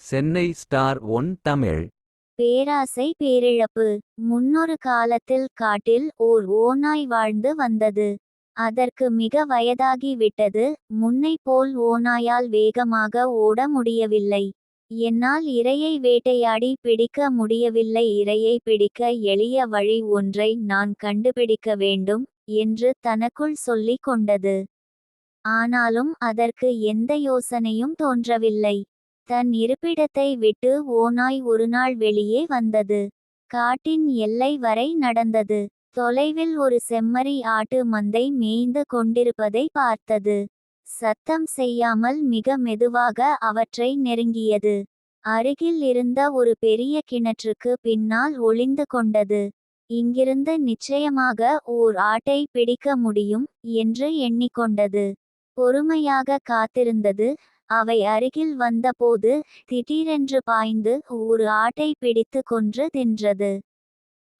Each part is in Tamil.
Chennai star one Tamil. பேராசை பேரிழப்பு. முன்னொரு காலத்தில் காட்டில் ஓர் ஓநாய் வாழ்ந்து வந்தது. அதற்கு மிக வயதாகி விட்டது. முன்னை போல் ஓநாயால் வேகமாக ஓட முடியவில்லை. என்னால் இரையை வேட்டையாடி பிடிக்க முடியவில்லை. இரையை பிடிக்க எளிய வழி ஒன்றை நான் கண்டுபிடிக்க வேண்டும் என்று தனக்குள் சொல்லிக் கொண்டது. ஆனாலும் அதற்கு எந்த யோசனையும் தோன்றவில்லை. தன் இருப்பிடத்தை விட்டு ஓநாய் ஒருநாள் வெளியே வந்தது. காட்டின் எல்லை வரை நடந்தது. தொலைவில் ஒரு செம்மறி ஆட்டு மந்தை மேய்ந்து கொண்டிருப்பதை பார்த்தது. சத்தம் செய்யாமல் மிக மெதுவாக அவற்றை நெருங்கியது. அருகில் இருந்த ஒரு பெரிய கிணற்றுக்கு பின்னால் ஒளிந்து கொண்டது. இங்கிருந்து நிச்சயமாக ஓர் ஆட்டை பிடிக்க முடியும் என்று எண்ணிக்கொண்டது. பொறுமையாக காத்திருந்தது. அவை அருகில் வந்தபோது திடீரென்று பாய்ந்து ஒரு ஆட்டை பிடித்து கொன்று தின்றது.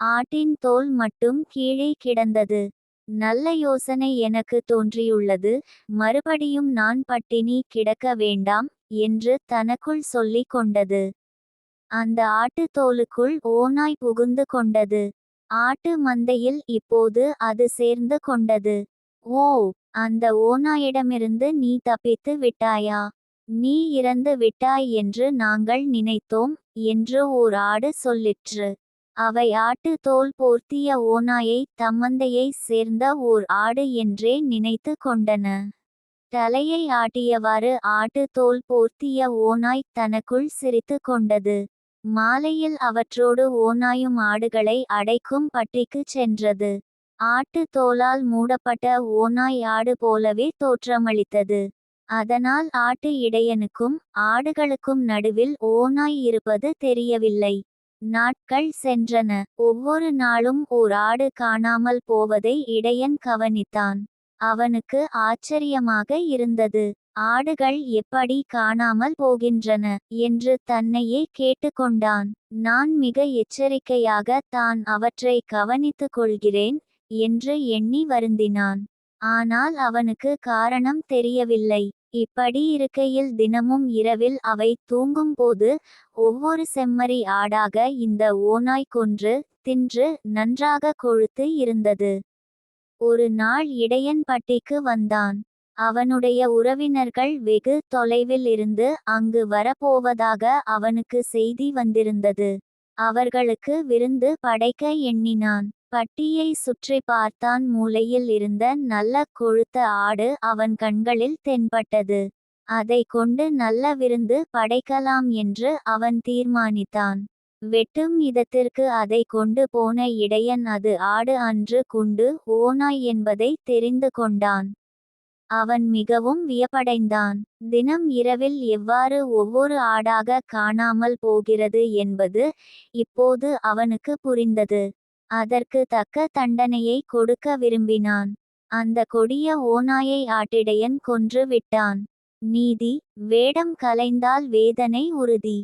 ஆட்டின் தோல் மட்டும் கீழே கிடந்தது. நல்ல யோசனை எனக்கு தோன்றியுள்ளது. மறுபடியும் நான் பட்டினி கிடக்க வேண்டாம் என்று தனக்குள் சொல்லிக் கொண்டது. அந்த ஆட்டு தோலுக்குள் ஓநாய் புகுந்து கொண்டது. ஆட்டு மந்தையில் இப்போது அது சேர்ந்து கொண்டது. ஓ! அந்த ஓநாயிடமிருந்து நீ தப்பித்து விட்டாயா? நீ இறந்து விட்டாய் என்று நாங்கள் நினைத்தோம் என்று ஓர் ஆடு சொல்லிற்று. அவை ஆட்டு தோல் போர்த்திய ஓநாயை தம்மந்தையை சேர்ந்த ஓர் ஆடு என்றே நினைத்து கொண்டன. தலையை ஆட்டியவாறு ஆட்டு தோல் போர்த்திய ஓநாய் தனக்குள் சிரித்து கொண்டது. மாலையில் அவற்றோடு ஓநாயும் ஆடுகளை அடைக்கும் பட்டிக்குச் சென்றது. ஆட்டு தோலால் மூடப்பட்ட ஓநாய் ஆடு போலவே தோற்றமளித்தது. அதனால் ஆட்டு இடையனுக்கும் ஆடுகளுக்கும் நடுவில் ஓநாய் இருப்பது தெரியவில்லை. நாட்கள் சென்றன. ஒவ்வொரு நாளும் ஓர் ஆடு காணாமல் போவதை இடையன் கவனித்தான். அவனுக்கு ஆச்சரியமாக இருந்தது. ஆடுகள் எப்படி காணாமல் போகின்றன என்று தன்னையே கேட்டுக்கொண்டான் நான் மிக எச்சரிக்கையாக தான் அவற்றை கவனித்துக் கொள்கிறேன் என்று எண்ணி வருந்தினான். ஆனால் அவனுக்கு காரணம் தெரியவில்லை. இப்படி இருக்கையில் தினமும் இரவில் அவை தூங்கும்போது ஒவ்வொரு செம்மறி ஆடாக இந்த ஓநாய் கொன்று தின்று நன்றாக கொழுத்து இருந்தது. ஒரு நாள் இடையன் பட்டிக்கு வந்தான். அவனுடைய உறவினர்கள் வெகு தொலைவில் இருந்து அங்கு வரப்போவதாக அவனுக்கு செய்தி வந்திருந்தது. அவர்களுக்கு விருந்து படைக்க எண்ணினான். பட்டியை சுற்றி பார்த்தான் மூலையில் இருந்த நல்ல கொழுத்த ஆடு அவன் கண்களில் தென்பட்டது. அதை கொண்டு நல்ல விருந்து படைக்கலாம் என்று அவன் தீர்மானித்தான். வெட்டும் இதத்திற்கு அதை கொண்டு போன இடையன் அது ஆடு அன்று குண்டு ஓநாய் என்பதை தெரிந்து கொண்டான். அவன் மிகவும் வியப்படைந்தான். தினம் இரவில் எவ்வாறு ஒவ்வொரு ஆடாக காணாமல் போகிறது என்பது இப்போது அவனுக்கு புரிந்தது. அதற்கு தக்க தண்டனையை கொடுக்க விரும்பினான். அந்த கொடிய ஓநாயை ஆட்டிடையன் கொன்று விட்டான். நீதி வேடம் கலைந்தால் வேதனை உறுதி.